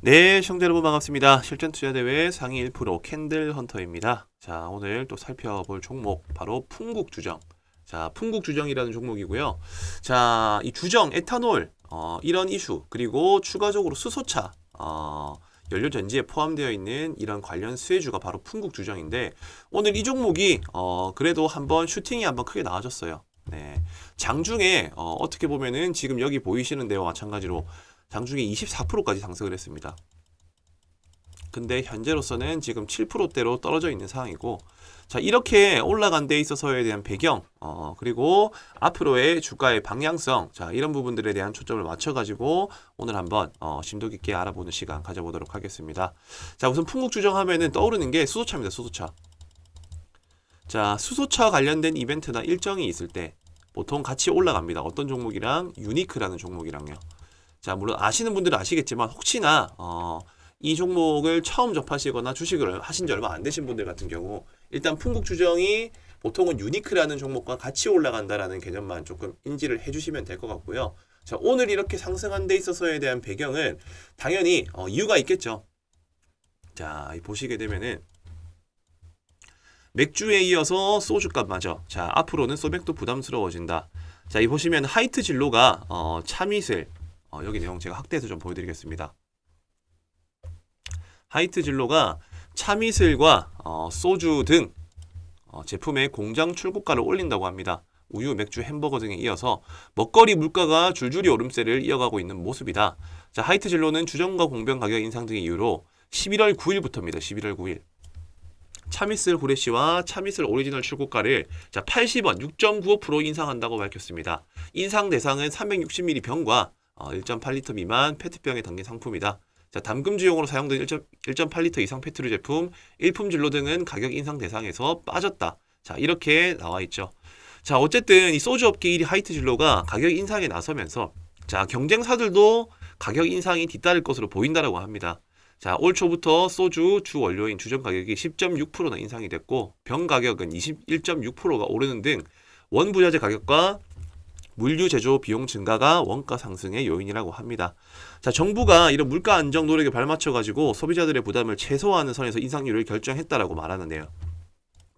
네, 시청자 여러분 반갑습니다. 실전 투자 대회 상위 1% 캔들 헌터입니다. 자, 오늘 또 살펴볼 종목 바로 풍국 주정. 자, 풍국 주정이라는 종목이고요. 자, 이 주정, 에탄올 어, 이런 이슈 그리고 추가적으로 수소차 어, 연료 전지에 포함되어 있는 이런 관련 수혜주가 바로 풍국 주정인데 오늘 이 종목이 어, 그래도 한번 슈팅이 한번 크게 나와줬어요. 네. 장중에 어, 어떻게 보면은 지금 여기 보이시는 데와 마찬가지로 장중에 24%까지 상승을 했습니다. 근데 현재로서는 지금 7%대로 떨어져 있는 상황이고 자 이렇게 올라간 데 있어서에 대한 배경 어 그리고 앞으로의 주가의 방향성 자 이런 부분들에 대한 초점을 맞춰 가지고 오늘 한번 어 심도 깊게 알아보는 시간 가져보도록 하겠습니다. 자 우선 풍국 주정하면은 떠오르는 게 수소차입니다. 수소차. 자 수소차 관련된 이벤트나 일정이 있을 때 보통 같이 올라갑니다. 어떤 종목이랑 유니크라는 종목이랑요. 자, 물론 아시는 분들은 아시겠지만 혹시나 어, 이 종목을 처음 접하시거나 주식을 하신 지 얼마 안 되신 분들 같은 경우 일단 풍국 주정이 보통은 유니크라는 종목과 같이 올라간다라는 개념만 조금 인지를 해주시면 될 것 같고요. 자, 오늘 이렇게 상승한 데 있어서에 대한 배경은 당연히 어, 이유가 있겠죠. 자, 이 보시게 되면은 맥주에 이어서 소주값마저 자 앞으로는 소맥도 부담스러워진다. 자, 이 보시면 하이트 진로가 어, 참이슬 어, 여기 내용 제가 확대해서 좀 보여드리겠습니다. 하이트 진로가 참이슬과 어, 소주 등 어, 제품의 공장 출고가를 올린다고 합니다. 우유, 맥주, 햄버거 등에 이어서 먹거리 물가가 줄줄이 오름세를 이어가고 있는 모습이다. 자, 하이트 진로는 주정과 공병 가격 인상 등의 이유로 11월 9일부터입니다. 11월 9일. 참이슬 후레쉬와 참이슬 오리지널 출고가를 자 80원 6.95% 인상한다고 밝혔습니다. 인상 대상은 360ml 병과 어, 1.8리터 미만 페트병에 담긴 상품이다. 자, 담금주용으로 사용된 1.8리터 이상 페트류 제품, 일품 진로 등은 가격 인상 대상에서 빠졌다. 자, 이렇게 나와 있죠. 자, 어쨌든 이 소주 업계 1위 하이트 진로가 가격 인상에 나서면서 자, 경쟁사들도 가격 인상이 뒤따를 것으로 보인다라고 합니다. 자, 올 초부터 소주 주 원료인 주전 가격이 10.6%나 인상이 됐고 병 가격은 21.6%가 오르는 등 원부자재 가격과 물류 제조 비용 증가가 원가 상승의 요인이라고 합니다. 자, 정부가 이런 물가 안정 노력에 발맞춰 가지고 소비자들의 부담을 최소화하는 선에서 인상률을 결정했다라고 말하는데요.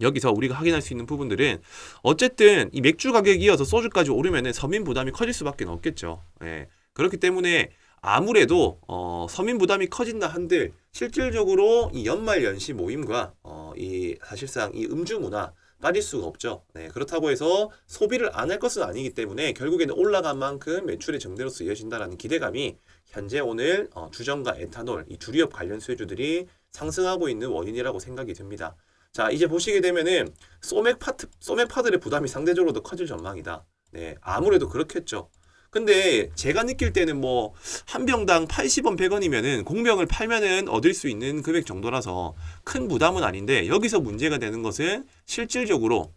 여기서 우리가 확인할 수 있는 부분들은 어쨌든 이 맥주 가격이 이어서 소주까지 오르면은 서민 부담이 커질 수밖에 없겠죠. 예. 그렇기 때문에 아무래도 어, 서민 부담이 커진다 한들 실질적으로 이 연말 연시 모임과 어, 이 사실상 이 음주 문화 빠질 수가 없죠. 네, 그렇다고 해서 소비를 안 할 것은 아니기 때문에 결국에는 올라간 만큼 매출의 정대로서 이어진다라는 기대감이 현재 오늘 어, 주정과 에탄올 이 주류업 관련 수혜주들이 상승하고 있는 원인이라고 생각이 듭니다. 자, 이제 보시게 되면은 소맥 파트 소맥 파들의 부담이 상대적으로 더 커질 전망이다. 네, 아무래도 그렇겠죠. 근데 제가 느낄 때는 뭐 한 병당 80원 100원이면은 공병을 팔면은 얻을 수 있는 금액 정도라서 큰 부담은 아닌데 여기서 문제가 되는 것은 실질적으로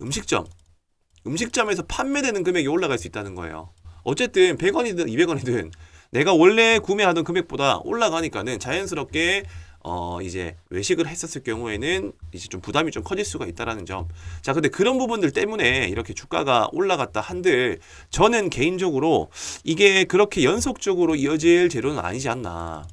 음식점 음식점에서 판매되는 금액이 올라갈 수 있다는 거예요. 어쨌든 100원이든 200원이든 내가 원래 구매하던 금액보다 올라가니까는 자연스럽게 어 이제 외식을 했었을 경우에는 이제 좀 부담이 좀 커질 수가 있다라는 점. 자, 근데 그런 부분들 때문에 이렇게 주가가 올라갔다 한들 저는 개인적으로 이게 그렇게 연속적으로 이어질 재료는 아니지 않나.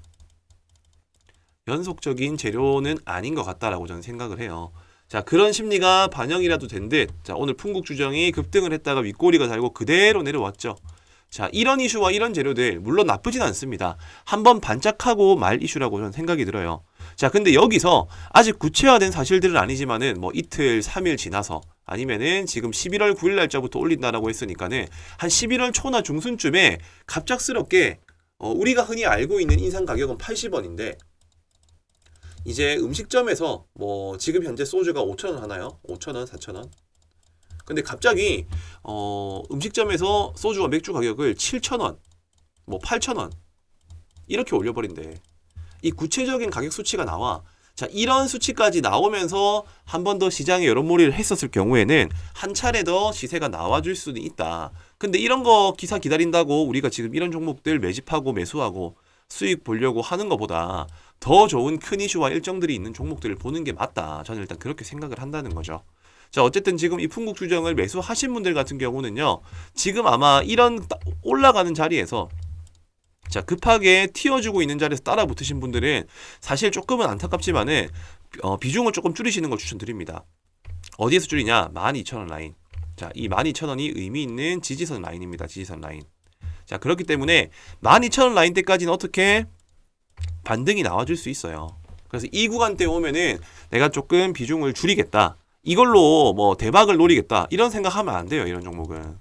연속적인 재료는 아닌 것 같다라고 저는 생각을 해요. 자, 그런 심리가 반영이라도 된 듯, 자, 오늘 풍국 주정이 급등을 했다가 윗꼬리가 달고 그대로 내려왔죠. 자, 이런 이슈와 이런 재료들, 물론 나쁘진 않습니다. 한번 반짝하고 말 이슈라고 저는 생각이 들어요. 자, 근데 여기서 아직 구체화된 사실들은 아니지만은 뭐 이틀, 3일 지나서 아니면은 지금 11월 9일 날짜부터 올린다라고 했으니까는 한 11월 초나 중순쯤에 갑작스럽게 어, 우리가 흔히 알고 있는 인상 가격은 80원인데 이제 음식점에서 뭐 지금 현재 소주가 5,000원 하나요? 5,000원, 4,000원? 근데 갑자기 어, 음식점에서 소주와 맥주 가격을 7,000원, 뭐 8,000원 이렇게 올려버린대. 이 구체적인 가격 수치가 나와. 자, 이런 수치까지 나오면서 한 번 더 시장에 여론몰이를 했었을 경우에는 한 차례 더 시세가 나와줄 수는 있다. 근데 이런 거 기사 기다린다고 우리가 지금 이런 종목들 매집하고 매수하고 수익 보려고 하는 것보다 더 좋은 큰 이슈와 일정들이 있는 종목들을 보는 게 맞다. 저는 일단 그렇게 생각을 한다는 거죠. 자, 어쨌든 지금 이 풍국 주정을 매수하신 분들 같은 경우는요. 지금 아마 이런 올라가는 자리에서 자, 급하게 튀어주고 있는 자리에서 따라 붙으신 분들은 사실 조금은 안타깝지만은 어, 비중을 조금 줄이시는 걸 추천드립니다. 어디에서 줄이냐? 12,000원 라인. 자, 이 12,000원이 의미 있는 지지선 라인입니다. 지지선 라인. 자, 그렇기 때문에 12,000원 라인 때까지는 어떻게 반등이 나와줄 수 있어요. 그래서 이 구간대 오면은 내가 조금 비중을 줄이겠다. 이걸로 뭐 대박을 노리겠다. 이런 생각하면 안 돼요. 이런 종목은.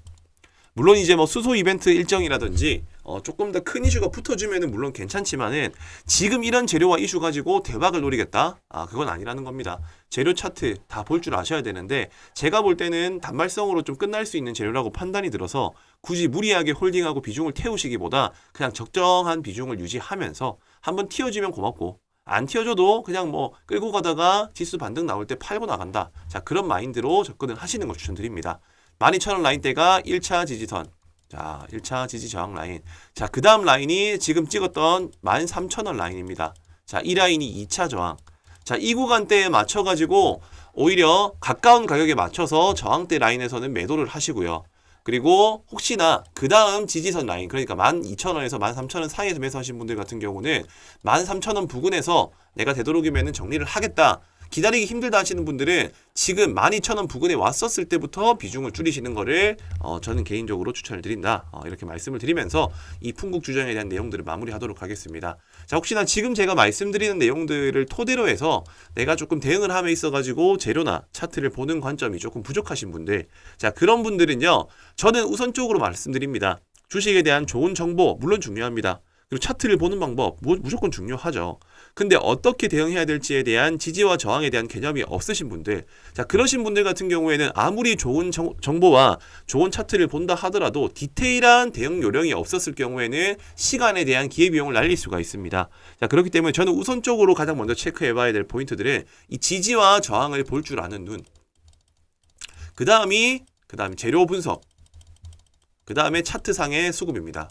물론 이제 뭐 수소 이벤트 일정이라든지 어 조금 더 큰 이슈가 붙어주면은 물론 괜찮지만은 지금 이런 재료와 이슈 가지고 대박을 노리겠다? 아 그건 아니라는 겁니다. 재료 차트 다 볼 줄 아셔야 되는데 제가 볼 때는 단말성으로 좀 끝날 수 있는 재료라고 판단이 들어서 굳이 무리하게 홀딩하고 비중을 태우시기보다 그냥 적정한 비중을 유지하면서 한번 튀어지면 고맙고 안 튀어줘도 그냥 뭐 끌고 가다가 지수 반등 나올 때 팔고 나간다. 자 그런 마인드로 접근을 하시는 걸 추천드립니다. 12,000원 라인대가 1차 지지선. 자, 1차 지지 저항 라인. 자, 그 다음 라인이 지금 찍었던 13,000원 라인입니다. 자, 이 라인이 2차 저항. 자, 이 구간대에 맞춰가지고 오히려 가까운 가격에 맞춰서 저항대 라인에서는 매도를 하시고요. 그리고 혹시나 그 다음 지지선 라인, 그러니까 12,000원에서 13,000원 사이에서 매수하신 분들 같은 경우는 13,000원 부근에서 내가 되도록이면 정리를 하겠다. 기다리기 힘들다 하시는 분들은 지금 12,000원 부근에 왔었을 때부터 비중을 줄이시는 거를 어, 저는 개인적으로 추천을 드린다. 어, 이렇게 말씀을 드리면서 이 풍국 주정에 대한 내용들을 마무리하도록 하겠습니다. 자, 혹시나 지금 제가 말씀드리는 내용들을 토대로 해서 내가 조금 대응을 함에 있어 가지고 재료나 차트를 보는 관점이 조금 부족하신 분들, 자, 그런 분들은요, 저는 우선적으로 말씀드립니다. 주식에 대한 좋은 정보, 물론 중요합니다. 그리고 차트를 보는 방법 무, 무조건 중요하죠. 근데 어떻게 대응해야 될지에 대한 지지와 저항에 대한 개념이 없으신 분들, 자 그러신 분들 같은 경우에는 아무리 좋은 정, 정보와 좋은 차트를 본다 하더라도 디테일한 대응 요령이 없었을 경우에는 시간에 대한 기회 비용을 날릴 수가 있습니다. 자 그렇기 때문에 저는 우선적으로 가장 먼저 체크해봐야 될 포인트들은 이 지지와 저항을 볼 줄 아는 눈. 그 다음이 그 다음 재료 분석. 그 다음에 차트상의 수급입니다.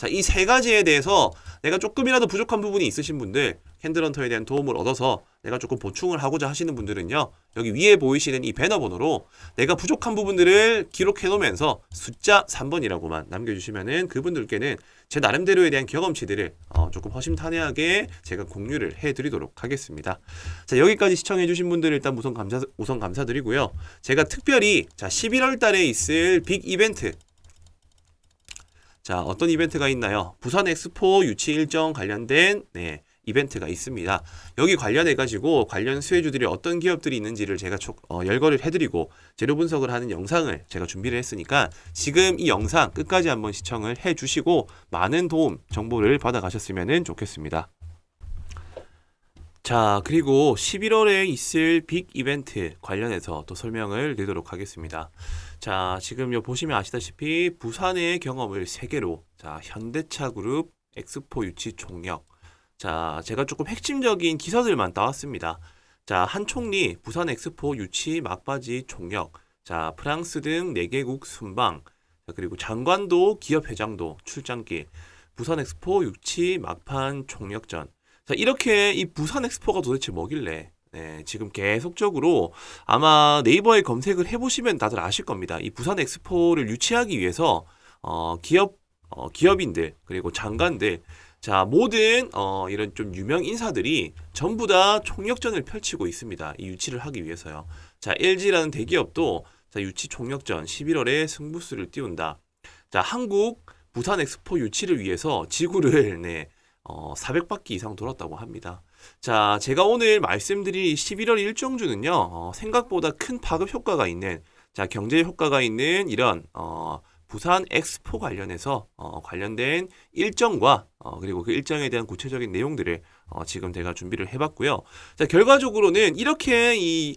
자, 이 세 가지에 대해서 내가 조금이라도 부족한 부분이 있으신 분들, 핸들헌터에 대한 도움을 얻어서 내가 조금 보충을 하고자 하시는 분들은요, 여기 위에 보이시는 이 배너 번호로 내가 부족한 부분들을 기록해 놓으면서 숫자 3번이라고만 남겨주시면은 그분들께는 제 나름대로에 대한 경험치들을 어, 조금 허심탄회하게 제가 공유를 해 드리도록 하겠습니다. 자, 여기까지 시청해 주신 분들 일단 우선 감사, 우선 감사드리고요. 제가 특별히 자, 11월 달에 있을 빅 이벤트 자, 어떤 이벤트가 있나요? 부산 엑스포 유치 일정 관련된 네, 이벤트가 있습니다. 여기 관련해 가지고 관련 수혜주들이 어떤 기업들이 있는지를 제가 초, 어, 열거를 해드리고 재료 분석을 하는 영상을 제가 준비를 했으니까 지금 이 영상 끝까지 한번 시청을 해주시고 많은 도움 정보를 받아가셨으면 좋겠습니다. 자, 그리고 11월에 있을 빅 이벤트 관련해서 또 설명을 드리도록 하겠습니다. 자, 지금 요 보시면 아시다시피 부산의 경험을 세계로 자, 현대차 그룹 엑스포 유치 총력. 자, 제가 조금 핵심적인 기사들만 따왔습니다. 자, 한 총리 부산 엑스포 유치 막바지 총력. 자, 프랑스 등 4개국 순방. 자, 그리고 장관도 기업 회장도 출장길. 부산 엑스포 유치 막판 총력전. 자, 이렇게 이 부산 엑스포가 도대체 뭐길래 네, 지금 계속적으로 아마 네이버에 검색을 해보시면 다들 아실 겁니다. 이 부산 엑스포를 유치하기 위해서 어, 기업 어, 기업인들 그리고 장관들 자 모든 어, 이런 좀 유명 인사들이 전부 다 총력전을 펼치고 있습니다. 이 유치를 하기 위해서요. 자 LG라는 대기업도 자 유치 총력전 11월에 승부수를 띄운다. 자 한국 부산 엑스포 유치를 위해서 지구를 네, 어, 400바퀴 이상 돌았다고 합니다. 자, 제가 오늘 말씀드릴 11월 일정주는요, 어, 생각보다 큰 파급 효과가 있는, 자, 경제 효과가 있는 이런, 어, 부산 엑스포 관련해서 어, 관련된 일정과 어, 그리고 그 일정에 대한 구체적인 내용들을 어, 지금 제가 준비를 해봤고요. 자 결과적으로는 이렇게 이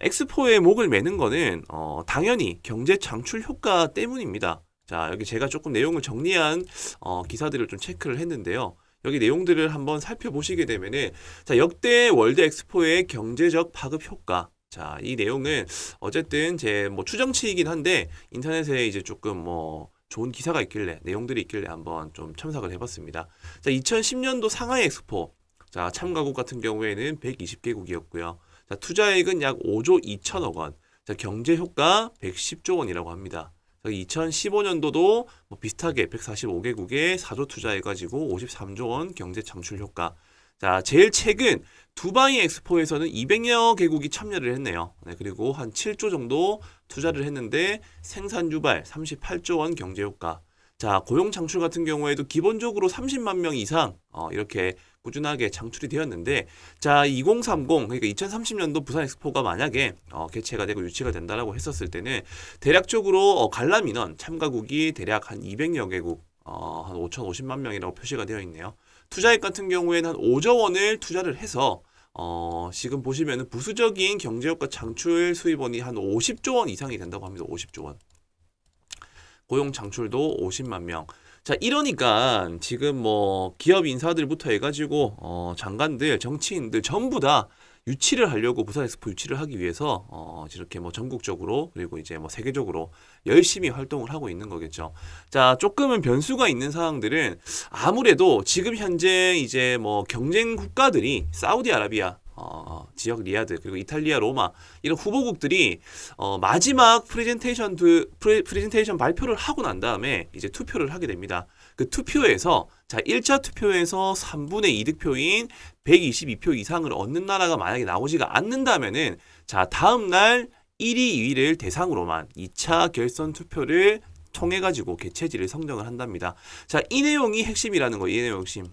엑스포에 목을 매는 거는 어, 당연히 경제 창출 효과 때문입니다. 자 여기 제가 조금 내용을 정리한 어, 기사들을 좀 체크를 했는데요. 여기 내용들을 한번 살펴보시게 되면은 자 역대 월드 엑스포의 경제적 파급 효과 자 이 내용은 어쨌든 제 뭐 추정치이긴 한데 인터넷에 이제 조금 뭐 좋은 기사가 있길래 내용들이 있길래 한번 좀 첨삭을 해봤습니다. 자 2010년도 상하이 엑스포 자 참가국 같은 경우에는 120개국이었고요. 자 투자액은 약 5조 2천억 원. 자 경제 효과 110조 원이라고 합니다. 2015년도도 뭐 비슷하게 145개국에 4조 투자해가지고 53조 원 경제 창출 효과. 자, 제일 최근 두바이 엑스포에서는 200여 개국이 참여를 했네요. 네, 그리고 한 7조 정도 투자를 했는데 생산 유발 38조 원 경제 효과. 자, 고용 창출 같은 경우에도 기본적으로 30만 명 이상 어, 이렇게 꾸준하게 창출이 되었는데 자, 2030 그러니까 2030년도 부산 엑스포가 만약에 어, 개최가 되고 유치가 된다라고 했었을 때는 대략적으로 어, 관람 인원 참가국이 대략 한 200여 개국 어, 한 5,050만 명이라고 표시가 되어 있네요. 투자액 같은 경우에는 한 5조 원을 투자를 해서 어, 지금 보시면은 부수적인 경제효과 창출 수입원이 한 50조 원 이상이 된다고 합니다. 50조 원. 고용 창출도 50만 명. 자, 이러니까 지금 뭐 기업 인사들부터 해가지고 어, 장관들, 정치인들 전부 다 유치를 하려고 부산 엑스포 유치를 하기 위해서 어, 이렇게 뭐 전국적으로 그리고 이제 뭐 세계적으로 열심히 활동을 하고 있는 거겠죠. 자, 조금은 변수가 있는 상황들은 아무래도 지금 현재 이제 뭐 경쟁 국가들이 사우디아라비아 어, 지역 리아드 그리고 이탈리아 로마 이런 후보국들이 어, 마지막 프레젠테이션 드, 프레, 프레젠테이션 발표를 하고 난 다음에 이제 투표를 하게 됩니다. 그 투표에서 자 1차 투표에서 3분의 2득표인 122표 이상을 얻는 나라가 만약에 나오지가 않는다면은 자 다음 날 1위, 2위를 대상으로만 2차 결선 투표를 통해 가지고 개최지를 선정을 한답니다. 자, 이 내용이 핵심이라는 거예요. 이 내용 핵심.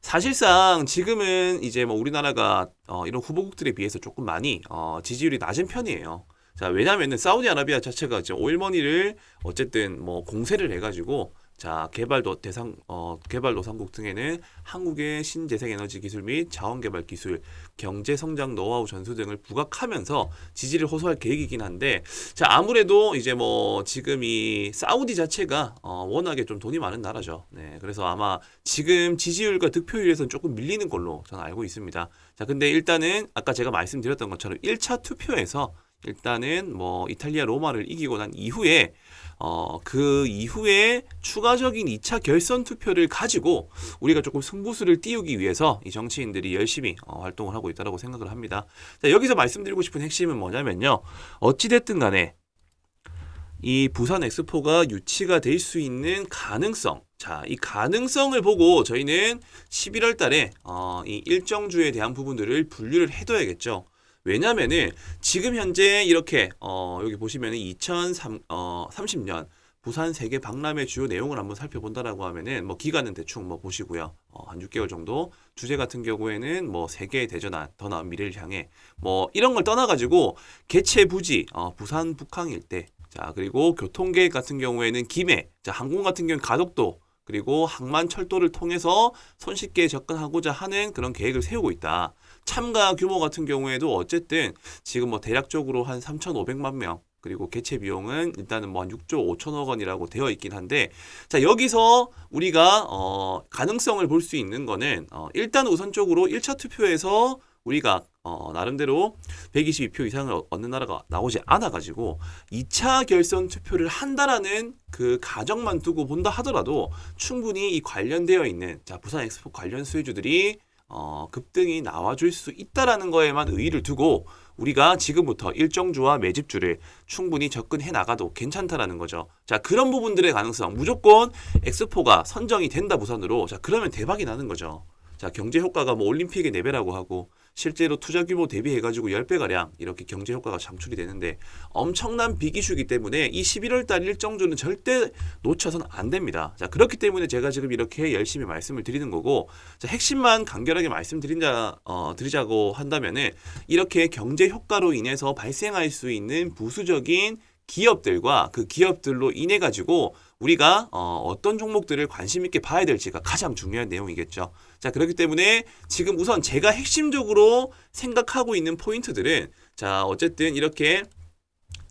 사실상 지금은 이제 뭐 우리나라가 어, 이런 후보국들에 비해서 조금 많이 어, 지지율이 낮은 편이에요. 자, 왜냐면은 사우디아라비아 자체가 이제 오일머니를 어쨌든 뭐 공세를 해가지고 자, 개발도 대상 어, 개발 도상국 등에는 한국의 신재생 에너지 기술 및 자원 개발 기술, 경제 성장 노하우 전수 등을 부각하면서 지지를 호소할 계획이긴 한데 자, 아무래도 이제 뭐 지금 이 사우디 자체가 어, 워낙에 좀 돈이 많은 나라죠. 네. 그래서 아마 지금 지지율과 득표율에서는 조금 밀리는 걸로 저는 알고 있습니다. 자, 근데 일단은 아까 제가 말씀드렸던 것처럼 1차 투표에서 일단은 뭐 이탈리아 로마를 이기고 난 이후에 어, 그 이후에 추가적인 2차 결선 투표를 가지고 우리가 조금 승부수를 띄우기 위해서 이 정치인들이 열심히 어, 활동을 하고 있다고 생각을 합니다. 자, 여기서 말씀드리고 싶은 핵심은 뭐냐면요. 어찌 됐든 간에 이 부산 엑스포가 유치가 될 수 있는 가능성. 자, 이 가능성을 보고 저희는 11월 달에 어, 이 일정주에 대한 부분들을 분류를 해둬야겠죠. 왜냐면은 지금 현재 이렇게 어 여기 보시면은 2030년 부산 세계 박람회 주요 내용을 한번 살펴본다라고 하면은 뭐 기간은 대충 뭐 보시고요. 어, 한 6개월 정도. 주제 같은 경우에는 뭐 세계 대전환 더 나은 미래를 향해 뭐 이런 걸 떠나 가지고 개최 부지 어, 부산 북항 일대. 자, 그리고 교통 계획 같은 경우에는 김해. 자, 항공 같은 경우는 가덕도 그리고 항만 철도를 통해서 손쉽게 접근하고자 하는 그런 계획을 세우고 있다. 참가 규모 같은 경우에도 어쨌든 지금 뭐 대략적으로 한 3,500만 명 그리고 개최 비용은 일단은 뭐 한 6조 5천억 원이라고 되어 있긴 한데 자 여기서 우리가 어 가능성을 볼 수 있는 거는 어 일단 우선적으로 1차 투표에서 우리가 어 나름대로 122표 이상을 얻는 나라가 나오지 않아 가지고 2차 결선 투표를 한다라는 그 가정만 두고 본다 하더라도 충분히 이 관련되어 있는 자 부산 엑스포 관련 수혜주들이 어, 급등이 나와줄 수 있다라는 거에만 의의를 두고 우리가 지금부터 일정주와 매집주를 충분히 접근해 나가도 괜찮다라는 거죠. 자, 그런 부분들의 가능성 무조건 엑스포가 선정이 된다 부산으로 자, 그러면 대박이 나는 거죠. 자, 경제 효과가 뭐 올림픽의 4배라고 하고 실제로 투자 규모 대비해 가지고 10배 가량 이렇게 경제 효과가 창출이 되는데 엄청난 빅이슈기 때문에 이 11월 달 일정주는 절대 놓쳐서는 안 됩니다. 자, 그렇기 때문에 제가 지금 이렇게 열심히 말씀을 드리는 거고 자, 핵심만 간결하게 말씀드린자, 어, 드리자고 한다면은 이렇게 경제 효과로 인해서 발생할 수 있는 부수적인 기업들과 그 기업들로 인해 가지고 우리가 어, 어떤 종목들을 관심 있게 봐야 될지가 가장 중요한 내용이겠죠. 자 그렇기 때문에 지금 우선 제가 핵심적으로 생각하고 있는 포인트들은 자 어쨌든 이렇게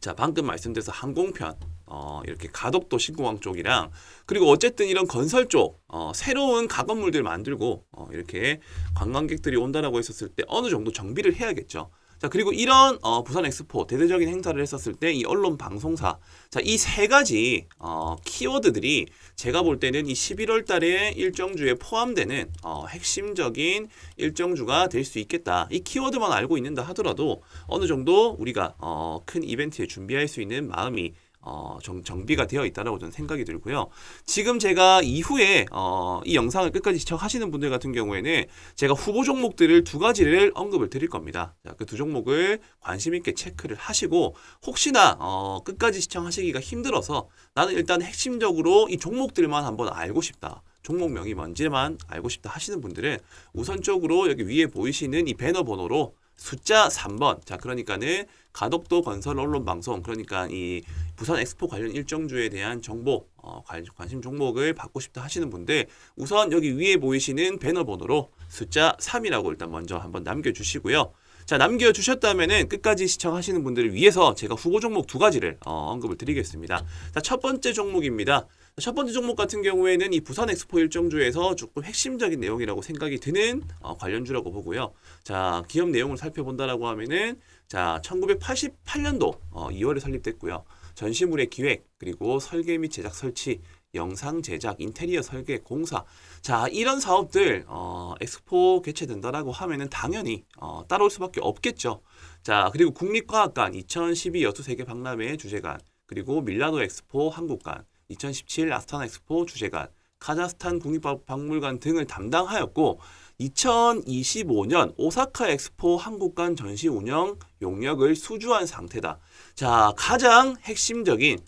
자 방금 말씀드려서 항공편 어, 이렇게 가덕도 신공항 쪽이랑 그리고 어쨌든 이런 건설 쪽 어, 새로운 가건물들 만들고 어, 이렇게 관광객들이 온다라고 했었을 때 어느 정도 정비를 해야겠죠. 자 그리고 이런 어, 부산 엑스포 대대적인 행사를 했었을 때 이 언론 방송사. 자 이 세 가지 어, 키워드들이 제가 볼 때는 이 11월 달에 일정주에 포함되는 어, 핵심적인 일정주가 될 수 있겠다. 이 키워드만 알고 있는다 하더라도 어느 정도 우리가 어, 큰 이벤트에 준비할 수 있는 마음이 어, 정, 정비가 되어 있다라고 저는 생각이 들고요. 지금 제가 이후에 어, 이 영상을 끝까지 시청하시는 분들 같은 경우에는 제가 후보 종목들을 두 가지를 언급을 드릴 겁니다. 그 두 종목을 관심 있게 체크를 하시고 혹시나 어, 끝까지 시청하시기가 힘들어서 나는 일단 핵심적으로 이 종목들만 한번 알고 싶다. 종목명이 뭔지만 알고 싶다 하시는 분들은 우선적으로 여기 위에 보이시는 이 배너 번호로 숫자 3번. 자, 그러니까는 가덕도 건설 언론 방송 그러니까 이 부산 엑스포 관련 일정주에 대한 정보 어, 관- 관심 종목을 받고 싶다 하시는 분들 우선 여기 위에 보이시는 배너 번호로 숫자 3이라고 일단 먼저 한번 남겨 주시고요. 자, 남겨 주셨다면은 끝까지 시청하시는 분들을 위해서 제가 후보 종목 두 가지를 어, 언급을 드리겠습니다. 자, 첫 번째 종목입니다. 첫 번째 종목 같은 경우에는 이 부산 엑스포 일정주에서 조금 핵심적인 내용이라고 생각이 드는 어, 관련주라고 보고요. 자, 기업 내용을 살펴본다라고 하면은 자, 1988년도 어, 2월에 설립됐고요. 전시물의 기획 그리고 설계 및 제작 설치 영상 제작, 인테리어 설계, 공사. 자, 이런 사업들, 어, 엑스포 개최된다라고 하면은 당연히, 어, 따라올 수밖에 없겠죠. 자, 그리고 국립과학관 2012 여수세계 박람회 주재관, 그리고 밀라노 엑스포 한국관, 2017 아스타나 엑스포 주재관, 카자흐스탄 국립박물관 등을 담당하였고, 2025년 오사카 엑스포 한국관 전시 운영 용역을 수주한 상태다. 자, 가장 핵심적인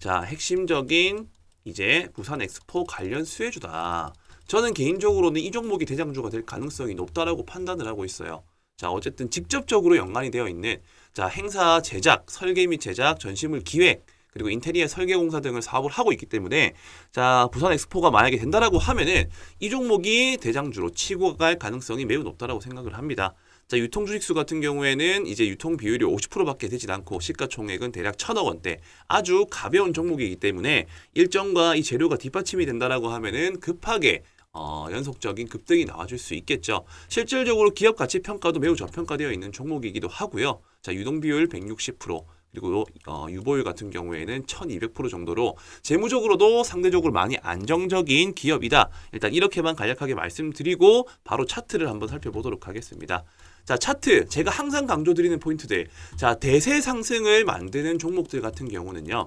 자, 핵심적인 이제 부산 엑스포 관련 수혜주다. 저는 개인적으로는 이 종목이 대장주가 될 가능성이 높다라고 판단을 하고 있어요. 자, 어쨌든 직접적으로 연관이 되어 있는 자, 행사 제작, 설계 및 제작, 전시물 기획, 그리고 인테리어 설계 공사 등을 사업을 하고 있기 때문에 자, 부산 엑스포가 만약에 된다라고 하면은 이 종목이 대장주로 치고 갈 가능성이 매우 높다라고 생각을 합니다. 자, 유통 주식수 같은 경우에는 이제 유통 비율이 50%밖에 되진 않고 시가총액은 대략 1천억 원대. 아주 가벼운 종목이기 때문에 일정과 이 재료가 뒷받침이 된다라고 하면은 급하게 어, 연속적인 급등이 나와줄 수 있겠죠. 실질적으로 기업 가치 평가도 매우 저평가되어 있는 종목이기도 하고요. 자, 유동 비율 160%. 그리고 어, 유보율 같은 경우에는 1200% 정도로 재무적으로도 상대적으로 많이 안정적인 기업이다. 일단 이렇게만 간략하게 말씀드리고 바로 차트를 한번 살펴보도록 하겠습니다. 자, 차트. 제가 항상 강조드리는 포인트들. 자, 대세 상승을 만드는 종목들 같은 경우는요.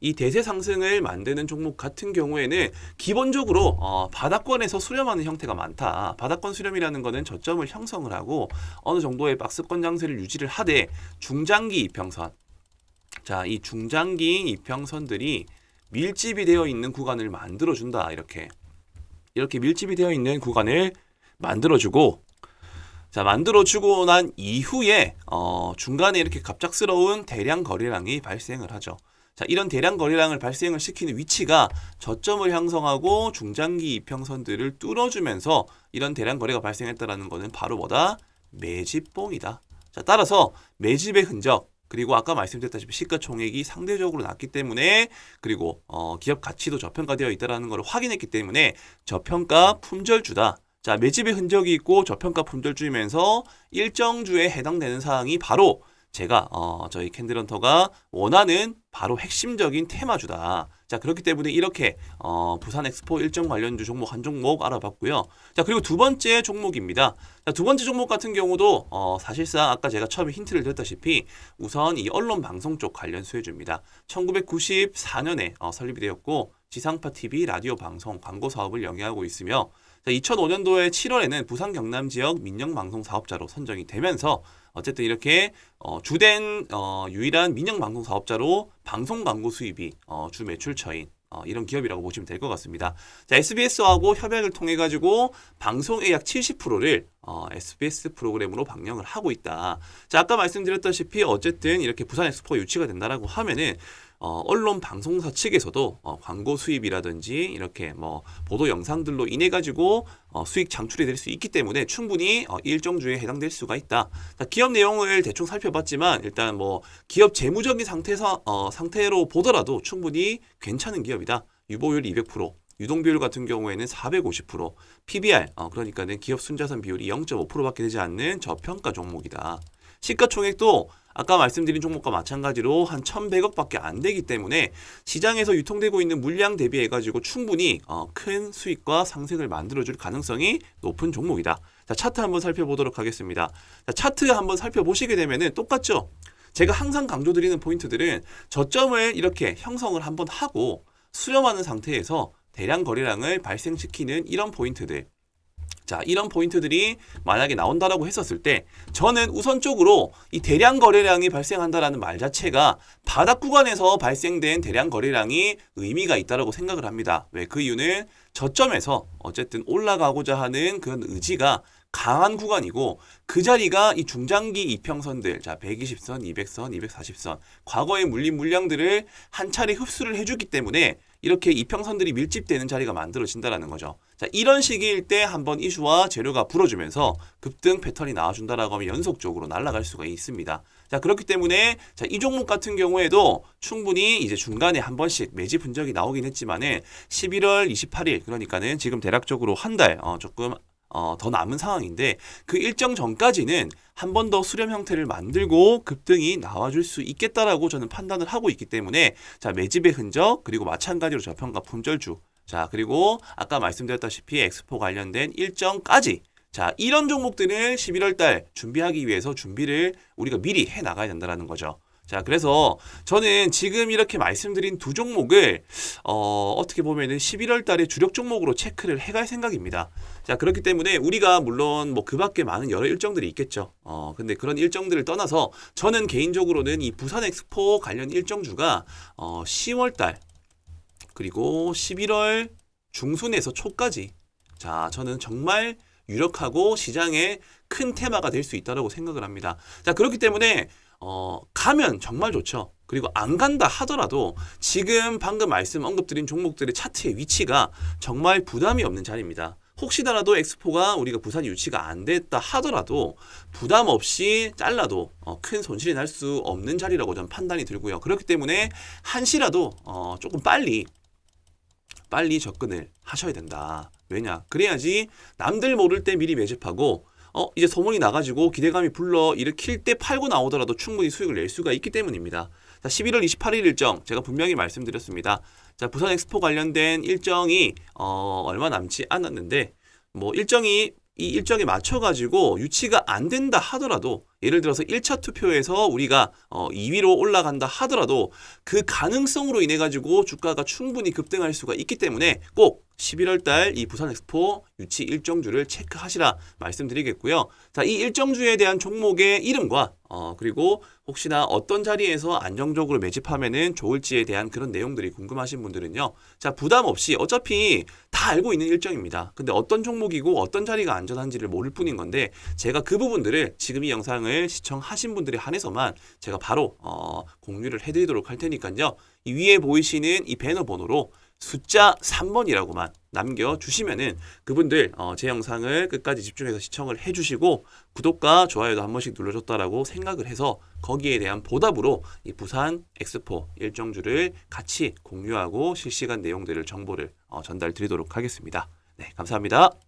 이 대세 상승을 만드는 종목 같은 경우에는 기본적으로 어, 바닥권에서 수렴하는 형태가 많다. 바닥권 수렴이라는 것은 저점을 형성을 하고 어느 정도의 박스권 장세를 유지를 하되 중장기 이평선. 자, 이 중장기 이평선들이 밀집이 되어 있는 구간을 만들어 준다. 이렇게. 이렇게 밀집이 되어 있는 구간을 만들어 주고 자, 만들어 주고 난 이후에, 어, 중간에 이렇게 갑작스러운 대량 거래량이 발생을 하죠. 자, 이런 대량 거래량을 발생을 시키는 위치가 저점을 형성하고 중장기 이평선들을 뚫어주면서 이런 대량 거래가 발생했다라는 것은 바로 뭐다? 매집봉이다. 자, 따라서 매집의 흔적, 그리고 아까 말씀드렸다시피 시가총액이 상대적으로 낮기 때문에 그리고 어, 기업 가치도 저평가되어 있다라는 것을 확인했기 때문에 저평가 품절주다. 자, 매집의 흔적이 있고 저평가 품절주이면서 일정 주에 해당되는 사항이 바로 제가 어, 저희 캔들헌터가 원하는 바로 핵심적인 테마주다. 자, 그렇기 때문에 이렇게 어, 부산 엑스포 일정 관련주 종목 한 종목 알아봤고요. 자, 그리고 두 번째 종목입니다. 자, 두 번째 종목 같은 경우도 어, 사실상 아까 제가 처음에 힌트를 드렸다시피 우선 이 언론 방송 쪽 관련 수혜주입니다. 1994년에 어, 설립이 되었고 지상파 TV 라디오 방송 광고 사업을 영위하고 있으며 자, 2005년도에 7월에는 부산 경남 지역 민영 방송 사업자로 선정이 되면서 어쨌든 이렇게 어, 주된 어, 유일한 민영 방송 사업자로 방송 광고 수입이 어, 주 매출처인 어, 이런 기업이라고 보시면 될 것 같습니다. 자, SBS하고 협약을 통해 가지고 방송의 약 70%를 어, SBS 프로그램으로 방영을 하고 있다. 자, 아까 말씀드렸다시피 어쨌든 이렇게 부산 엑스포가 유치가 된다라고 하면은 어, 언론 방송사 측에서도 어, 광고 수입이라든지 이렇게 뭐 보도 영상들로 인해 가지고 어, 수익 창출이 될 수 있기 때문에 충분히 어, 이 일정 주에 해당될 수가 있다. 자, 기업 내용을 대충 살펴봤지만 일단 뭐 기업 재무적인 상태에서 어, 상태로 보더라도 충분히 괜찮은 기업이다. 유보율 200%. 유동 비율 같은 경우에는 450%, PBR 어, 그러니까는 기업 순자산 비율이 0.5%밖에 되지 않는 저평가 종목이다. 시가총액도 아까 말씀드린 종목과 마찬가지로 한 1,100억밖에 안 되기 때문에 시장에서 유통되고 있는 물량 대비해 가지고 충분히 어, 큰 수익과 상승을 만들어 줄 가능성이 높은 종목이다. 자, 차트 한번 살펴보도록 하겠습니다. 자, 차트 한번 살펴보시게 되면은 똑같죠? 제가 항상 강조드리는 포인트들은 저점을 이렇게 형성을 한번 하고 수렴하는 상태에서 대량 거래량을 발생시키는 이런 포인트들. 자, 이런 포인트들이 만약에 나온다라고 했었을 때 저는 우선적으로 이 대량 거래량이 발생한다라는 말 자체가 바닥 구간에서 발생된 대량 거래량이 의미가 있다라고 생각을 합니다. 왜 그 이유는 저점에서 어쨌든 올라가고자 하는 그런 의지가 강한 구간이고 그 자리가 이 중장기 이평선들 자 120선, 200선, 240선 과거의 물린 물량들을 한 차례 흡수를 해주기 때문에 이렇게 이평선들이 밀집되는 자리가 만들어진다라는 거죠. 자 이런 시기일 때 한번 이슈와 재료가 불어주면서 급등 패턴이 나와준다라고 하면 연속적으로 날아갈 수가 있습니다. 자 그렇기 때문에 자 이 종목 같은 경우에도 충분히 이제 중간에 한 번씩 매집 흔적이 나오긴 했지만은 11월 28일 그러니까는 지금 대략적으로 한달 어, 조금 어, 더 남은 상황인데 그 일정 전까지는 한 번 더 수렴 형태를 만들고 급등이 나와줄 수 있겠다라고 저는 판단을 하고 있기 때문에 자 매집의 흔적 그리고 마찬가지로 저평가 품절주 자 그리고 아까 말씀드렸다시피 엑스포 관련된 일정까지 자 이런 종목들을 11월 달 준비하기 위해서 준비를 우리가 미리 해 나가야 된다라는 거죠. 자, 그래서 저는 지금 이렇게 말씀드린 두 종목을 어, 어떻게 보면은 11월 달에 주력 종목으로 체크를 해갈 생각입니다. 자, 그렇기 때문에 우리가 물론 뭐 그 밖에 많은 여러 일정들이 있겠죠. 어, 근데 그런 일정들을 떠나서 저는 개인적으로는 이 부산 엑스포 관련 일정주가 어, 10월 달 그리고 11월 중순에서 초까지 자, 저는 정말 유력하고 시장에 큰 테마가 될 수 있다고 생각을 합니다. 자, 그렇기 때문에 어, 가면 정말 좋죠. 그리고 안 간다 하더라도 지금 방금 말씀 언급드린 종목들의 차트의 위치가 정말 부담이 없는 자리입니다. 혹시나라도 엑스포가 우리가 부산이 유치가 안 됐다 하더라도 부담 없이 잘라도 어, 큰 손실이 날 수 없는 자리라고 저는 판단이 들고요. 그렇기 때문에 한시라도 어, 조금 빨리 빨리 접근을 하셔야 된다. 왜냐? 그래야지 남들 모를 때 미리 매집하고 어 이제 소문이 나가지고 기대감이 불러 일으킬 때 팔고 나오더라도 충분히 수익을 낼 수가 있기 때문입니다. 자, 11월 28일 일정 제가 분명히 말씀드렸습니다. 자, 부산 엑스포 관련된 일정이 어, 얼마 남지 않았는데 뭐 일정이 이 일정에 맞춰 가지고 유치가 안 된다 하더라도 예를 들어서 1차 투표에서 우리가 어 2위로 올라간다 하더라도 그 가능성으로 인해 가지고 주가가 충분히 급등할 수가 있기 때문에 꼭 11월 달 이 부산 엑스포 유치 일정주를 체크하시라 말씀드리겠고요. 자, 이 일정주에 대한 종목의 이름과 어 그리고 혹시나 어떤 자리에서 안정적으로 매집하면은 좋을지에 대한 그런 내용들이 궁금하신 분들은요. 자, 부담 없이 어차피 다 알고 있는 일정입니다. 근데 어떤 종목이고 어떤 자리가 안전한지를 모를 뿐인 건데 제가 그 부분들을 지금 이 영상을 시청하신 분들에 한해서만 제가 바로 어 공유를 해 드리도록 할 테니까요. 이 위에 보이시는 이 배너 번호로 숫자 3번이라고만 남겨주시면은 그분들 어, 제 영상을 끝까지 집중해서 시청을 해주시고 구독과 좋아요도 한 번씩 눌러줬다라고 생각을 해서 거기에 대한 보답으로 이 부산 엑스포 일정주를 같이 공유하고 실시간 내용들을 정보를 어, 전달 드리도록 하겠습니다. 네, 감사합니다.